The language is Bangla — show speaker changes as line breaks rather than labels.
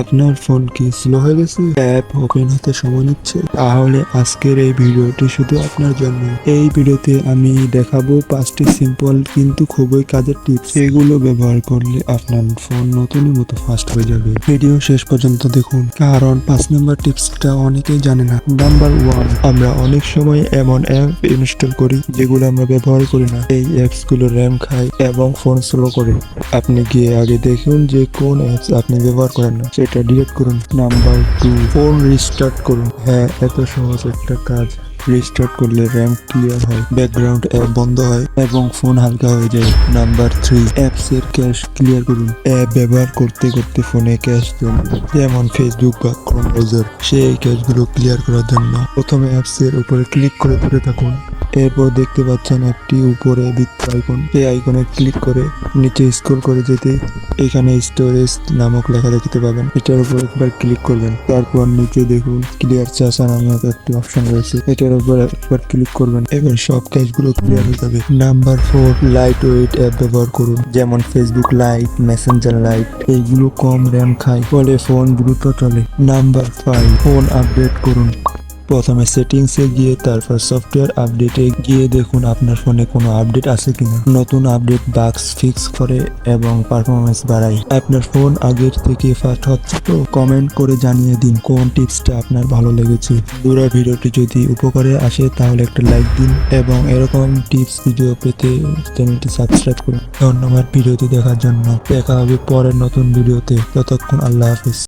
আপনার ফোন কি স্লো হয়ে গেছে? অ্যাপ ওপেন হতে সময় নিচ্ছে? তাহলে আজকের এই ভিডিওটি শুধু আপনার জন্য। এই ভিডিওতে আমি দেখাবো পাঁচটি সিম্পল কিন্তু খুবই কাজের টিপস এগুলো ব্যবহার করলে আপনার ফোন নতুনের মতো ফাস্ট হয়ে যাবে। ভিডিও শেষ পর্যন্ত দেখুন। কারণ পাঁচ নাম্বার টিপসটা অনেকেই জানে না। নাম্বার ওয়ান আমরা অনেক সময় এমন অ্যাপ ইনস্টল করি যেগুলো আমরা ব্যবহার করি না। এই অ্যাপসগুলো র্যাম খায় এবং ফোন স্লো করে। আপনি গিয়ে আগে দেখুন যে কোন অ্যাপস আপনি ব্যবহার করেন না। সেটা ডিলিট করুন। নাম্বার টু ফোন রিস্টার্ট করুন। হ্যাঁ এত সহজ একটা কাজ। রিস্টার্ট করলে র্যাম ক্লিয়ার হয় ব্যাকগ্রাউন্ড অ্যাপ বন্ধ হয় এবং ফোন হালকা হয়ে যায়। নাম্বার থ্রি অ্যাপস এর ক্যাশ ক্লিয়ার করুন। অ্যাপ ব্যবহার করতে করতে ফোনে ক্যাশ জমবে যেমন ফেসবুক বা ক্রোম ব্রাউজার সেই ক্যাশগুলো ক্লিয়ার করার জন্য প্রথমে অ্যাপস এর উপরে ক্লিক করে ধরে থাকুন। এরপর দেখতে পাচ্ছেন একটি উপরে বৃত্ত আইকন। সেই আইকনে ক্লিক করে নিচে স্ক্রল করে যেতে এখানে স্টোরেজ নামক লেখা দেখতে পাবেন। এটার উপর একবার ক্লিক করবেন। তারপর নিচে দেখুন ক্লিয়ার চাষা নামক একটি অপশন রয়েছে। এটার উপর একবার ক্লিক করবেন এবার সব ক্যাশগুলো ক্লিয়ার হয়ে যাবে। Number four light weight app ব্যবহার করুন। যেমন ফেসবুক লাইট মেসেঞ্জার লাইট এইগুলো কম র্যাম খায়, ফলে ফোন দ্রুত চলে। নাম্বার ফাইভ ফোন আপডেট করুন। প্রথমে সেটিংসে গিয়ে, তারপর সফটওয়্যার আপডেটে গিয়ে দেখুন আপনার ফোনে কোনো আপডেট আছে কিনা। নতুন আপডেট বাগস ফিক্স করে এবং পারফরমেন্স বাড়ায়। আপনার ফোন আগের থেকে ফাস্ট হচ্ছে তো কমেন্ট করে জানিয়ে দিন কোন টিপসটা আপনার ভালো লেগেছে। পুরো ভিডিওটি যদি উপকারে আসে, তাহলে একটা লাইক দিন এবং এরকম টিপস ভিডিও পেতে চ্যানেলটি সাবস্ক্রাইব করুন। ধন্যবাদ ভিডিওটি দেখার জন্য। দেখা হবে পরের নতুন ভিডিওতে। ততক্ষণ আল্লাহ হাফিজ।